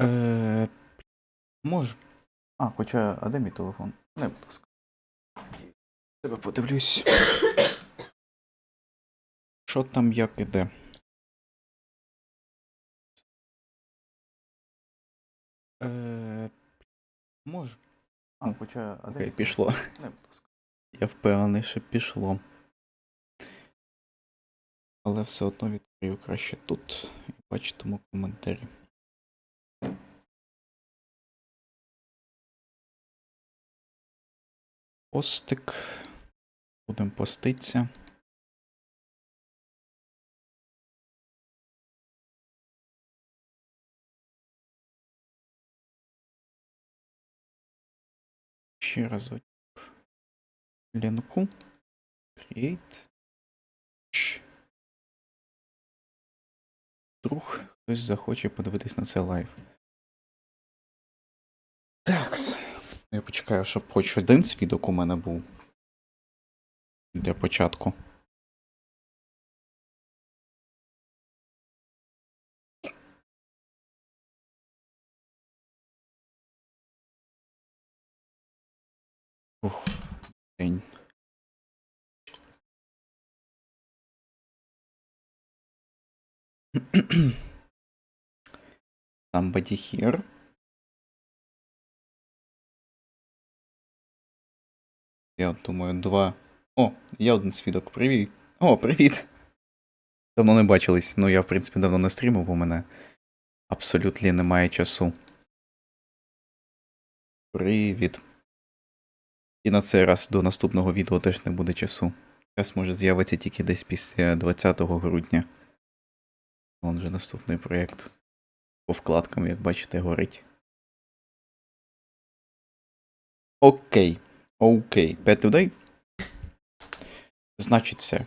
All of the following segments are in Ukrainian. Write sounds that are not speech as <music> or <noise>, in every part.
Е, Мож. А, хоча, а де мій телефон? Не, будь ласка. Тебе подивлюсь. Що там як іде? Е, Мож. А, хоча, а де Окей, мій пішло. Не, будь ласка. Я впевнений, що пішло. Але все одно відкрию краще тут і бачитиму коментарі. Постик. Будемо поститися. Ще разок. Лінку. Create. Вдруг хтось захоче подивитись на це лайв. Так. Я почекаю, щоб хоч один свідок у мене був. Для початку. Ух, день. <clears throat> Somebody here. Я думаю, два. О, є один свідок. Привіт. О, привіт. Давно не бачились. Ну, я, в принципі, давно не стрімив, у мене абсолютно немає часу. Привіт. І на цей раз до наступного відео теж не буде часу. Час може з'явиться тільки десь після 20 грудня. Вон вже наступний проєкт. По вкладкам, як бачите, горить. Окей. Окей. Today. Значиться,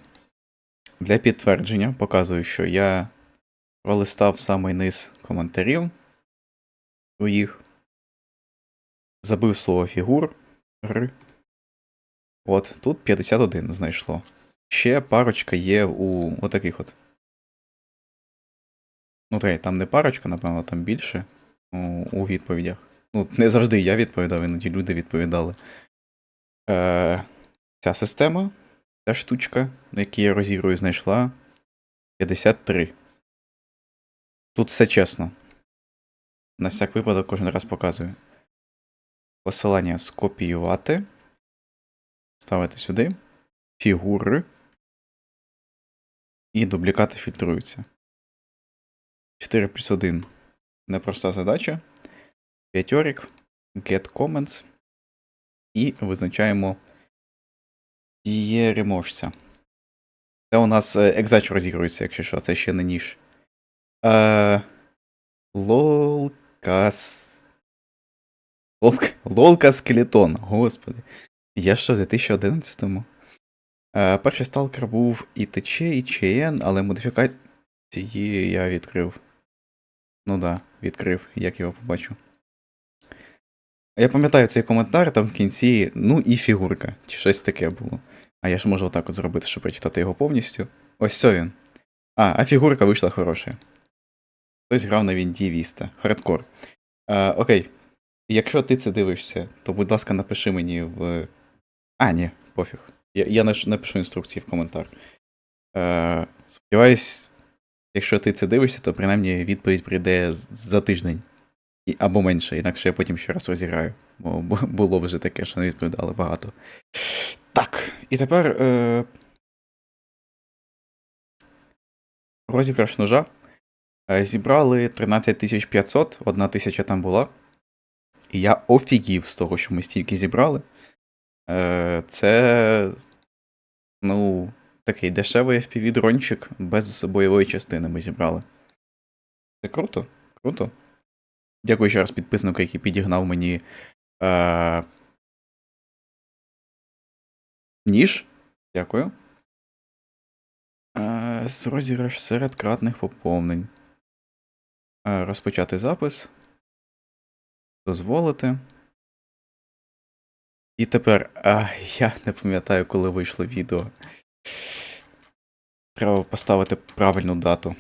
для підтвердження показую, що я пролистав самий низ коментарів своїх. Забив слово фігур. Р. От, тут 51 знайшло. Ще парочка є у отаких от. Ну, трей, там не парочка, напевно, там більше у, у відповідях. Ну, не завжди я відповідав, іноді люди відповідали. Е, ця система, ця штучка, на якій я розігрую, знайшла 53. Тут все чесно. На всяк випадок кожен раз показую. Посилання скопіювати. Ставити сюди. Фігури. І дублікати фільтруються. 4 плюс 1. Непроста задача. П'ятьорік. Get comments. І визначаємо переможця. Це у нас е, екзач розігрується, якщо що, це ще не ніж. Е, Лолкас. Лолк... Лолка скелетон, господи. Я що, в 2011-му? Е, перший сталкер був і ТЧ, і ЧН, але модифікації я відкрив. Ну да, відкрив, як його побачу. Я пам'ятаю цей коментар, там в кінці, ну і фігурка, чи щось таке було. А я ж можу отак от зробити, щоб прочитати його повністю. Ось це він. А, а фігурка вийшла хороша. Хтось грав на Вінді Віста. Хардкор. А, окей. Якщо ти це дивишся, то будь ласка, напиши мені в. А, ні, пофіг. Я, я напишу інструкції в коментар. Е, сподіваюсь, якщо ти це дивишся, то принаймні відповідь прийде за тиждень. Або менше, інакше я потім ще раз розіграю. Бо було вже таке, що не відповідали багато. Так, і тепер. Е... Розіграш ножа. Е, Зібрали 13500, одна тисяча там була. І я офігів з того, що ми стільки зібрали. Е, Це. Ну, такий дешевий FPV-дрончик без бойової частини ми зібрали. Це круто, круто. Дякую ще раз підписнику, який підігнав мені. Е... Ніж. Дякую. Е, розіграш серед кратних поповнень. Е, розпочати запис. Дозволити. І тепер. А, я не пам'ятаю, коли вийшло відео. Треба поставити правильну дату.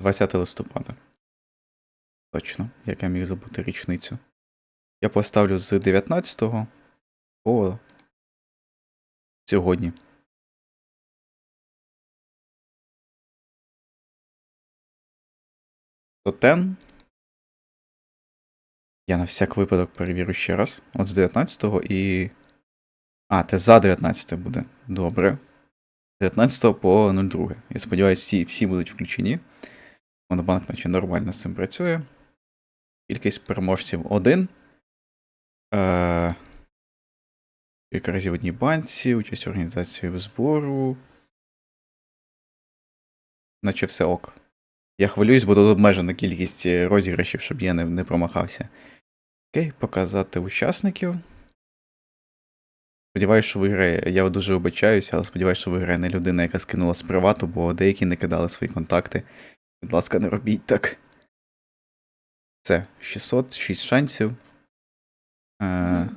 20 листопада. Точно, як я міг забути річницю. Я поставлю з 19 по сьогодні. То тен. Я на всяк випадок перевірю ще раз. От з 19 і. А, це за 19 буде. Добре. З 19 по 02. Я сподіваюся, всі, всі будуть включені. Монобанк наче нормально з цим працює. Кількість переможців 1. Е... Кілька разів в одній банці, участь в організації збору. Наче все ок. Я хвилююсь, бо тут обмежена кількість е, розіграшів, щоб я не, не промахався. Окей, показати учасників. Сподіваюсь, що виграє. Я дуже вибачаюся, але сподіваюся, що виграє не людина, яка скинула з привату, бо деякі не кидали свої контакти. Будь ласка, не робіть так. Це 606 шансів. Е,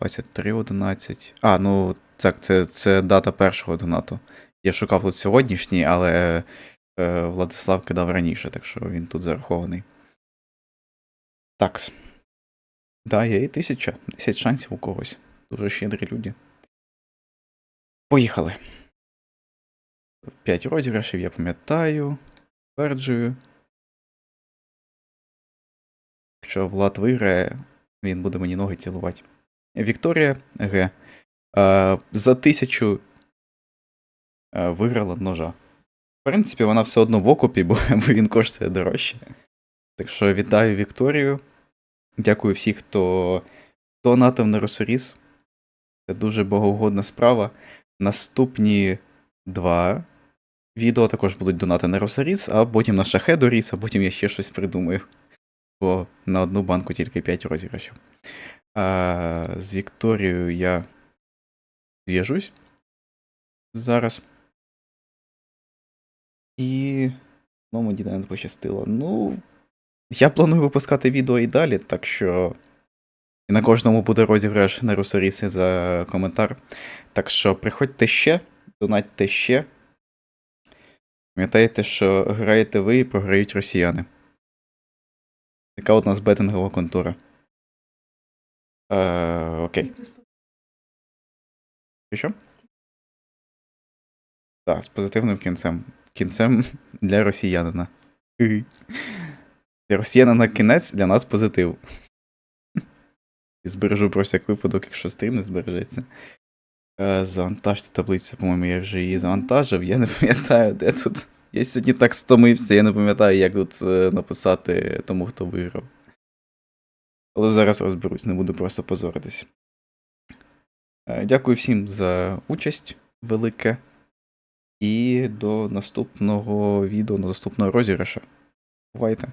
23.11. А, ну так, це, це дата першого донату. Я шукав тут сьогоднішній, але е, Владислав кидав раніше, так що він тут зарахований. Такс. Да, є і тисяча. 10 шансів у когось. Дуже щедрі люди. Поїхали. 5 розіграшів, я пам'ятаю. Тверджую. Якщо Влад виграє, він буде мені ноги цілувати. Вікторія Г. Е, за тисячу е, виграла ножа. В принципі, вона все одно в окупі, бо, <laughs> він коштує дорожче. Так що вітаю Вікторію. Дякую всіх, хто донатив на Росоріс. Це дуже богоугодна справа. Наступні два відео також будуть донати на Росоріс, а потім на Шахедоріс, а потім я ще щось придумаю. Бо на одну банку тільки 5 розіграшів. А, з Вікторією я зв'яжусь зараз. І. Ну, мені не пощастило. Ну. Я планую випускати відео і далі, так що. І на кожному буде розіграш на Русоріси за коментар. Так що приходьте ще, донатьте ще. Пам'ятайте, що граєте ви і програють росіяни. От у нас бетингова контора. Е, окей. І що? Так, з позитивним кінцем. Кінцем для росіянина. Для росіянина кінець, для нас позитив. І збережу про всяк випадок, якщо стрім не збережеться. Е, Завантажте таблицю, по-моєму, я вже її завантажив. Я не пам'ятаю, де тут. Я сьогодні так стомився, я не пам'ятаю, як тут е, написати тому, хто виграв. Але зараз розберусь, не буду просто позоритись. Е, Дякую всім за участь велике. І до наступного відео, до наступного розіграша. Бувайте!